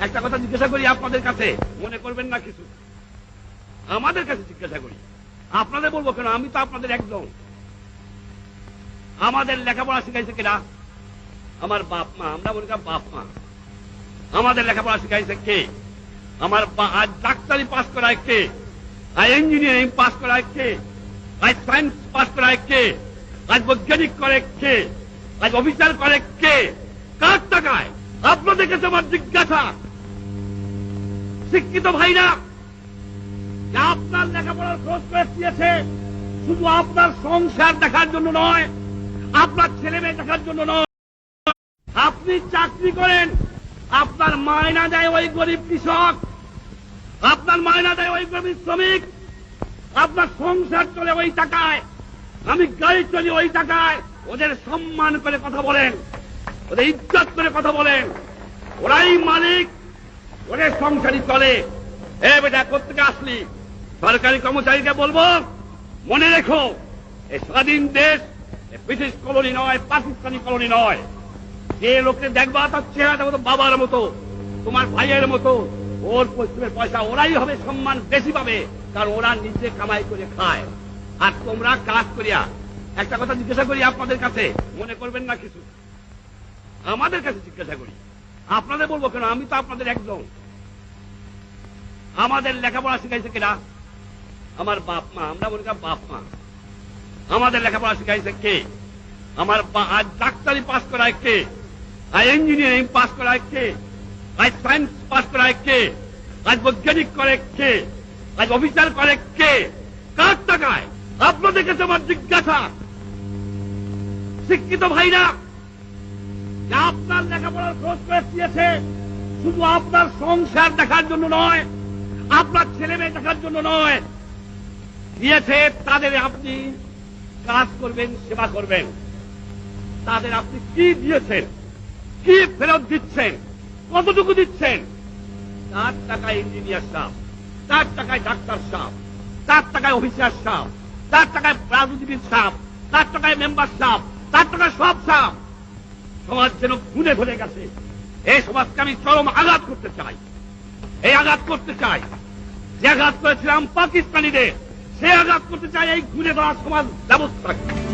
একটা কথা জিজ্ঞাসা করি আপনাদের কাছে। মনে করবেন না কিছু? আমাদের কাছে জিজ্ঞাসা করি। আপনাদের বলব কেন? আমি তো আপনাদের একজন। আমাদের লেখাপড়া শিখাইছে কিনা আমার বাপ মা। আমরা বলি না বাপ মা। আমাদের লেখাপড়া শিখাইছে কে? আমার ডাক্তারি পাস করায় কে? আজ ইঞ্জিনিয়ারিং পাস করায় কে? আজ সায়েন্স পাস করায় কে? আজ বৈজ্ঞানিক করে কে? আজ অফিসার করে কে? কার টাকায়? আপনাদের কাছে আমার জিজ্ঞাসা। শিক্ষিত ভাইরা, যে আপনার লেখাপড়ার খোঁজ করে দিয়েছে শুধু আপনার সংসার দেখার জন্য নয়, আপনার ছেলে মেয়ে দেখার জন্য নয়। আপনি চাকরি করেন, আপনার মায়না দেয় ওই গরিব কৃষক, আপনার মায়না দেয় ওই গরিব শ্রমিক, আপনার সংসার চলে ওই টাকায়, আমি গাড়ি চলি ওই টাকায়, ওদের সম্মান করে কথা বলেন, ওদের ইজ্জত করে কথা বলেন, ওরাই মালিক ওদের সংসারই চলে এ বেটা কোথেকে আসলি? সরকারি কর্মচারীকে বলব? মনে রেখো এই স্বাধীন দেশ, এ ব্রিটিশ কলোনি নয়, পাকিস্তানি কলোনি নয়। যে লোককে দেখবা, তার চেহারাটা মতো বাবার মতো, তোমার ভাইয়ের মতো। ওর পশ্চিমের পয়সা ওরাই হবে, সম্মান বেশি পাবে, কারণ ওরা নিজে কামাই করে খায়। আর তোমরা কাজ করিয়া, একটা কথা জিজ্ঞাসা করি আপনাদের কাছে, মনে করবেন না কিছু? আমাদের কাছে জিজ্ঞাসা করি। আপনাদের বলব কেন? আমি তো আপনাদের একজন। আমাদের লেখাপড়া শিখাইছে কিনা? আমার বাপ মা, আমরা বলি না বাপ মা। আমাদের লেখাপড়া শিখাইছে কে? আমার আজ ডাক্তারি পাস করায় কে? আজ ইঞ্জিনিয়ারিং পাস করায় কে? আজ সায়েন্স পাস করায় কে? আজ বৈজ্ঞানিক করে কে? আজ অফিসার করে কে? কার টাকায়? আপনাদের কাছে আমার জিজ্ঞাসা। শিক্ষিত ভাইরা আপনার লেখাপড়ার খোঁজ করে দিয়েছে শুধু আপনার সংসার দেখার জন্য নয় আপনার ছেলে মেয়ে দেখার জন্য নয়। দিয়েছে, তাদের আপনি কাজ করবেন, সেবা করবেন। তাদের আপনি কি দিয়েছেন? কি ফেরত দিচ্ছেন? কতটুকু দিচ্ছেন? তার টাকায় ইঞ্জিনিয়ার সাহ তার টাকায় ডাক্তার সাহ তার টাকায় অফিসার সাহ তার টাকায় রাজনীতিবিদ সাহ তার টাকায় মেম্বার সাহ তার টাকায় সব সাহ সমাজ যেন খুনে ভরে গেছে। এই সমাজকে আমি চরম আঘাত করতে চাই। এই আঘাত করতে চাই যে আঘাত করেছিলাম পাকিস্তানিদের, সে আঘাত করতে চাই এই ঘুরে দেওয়া সমাজ ব্যবস্থাকে।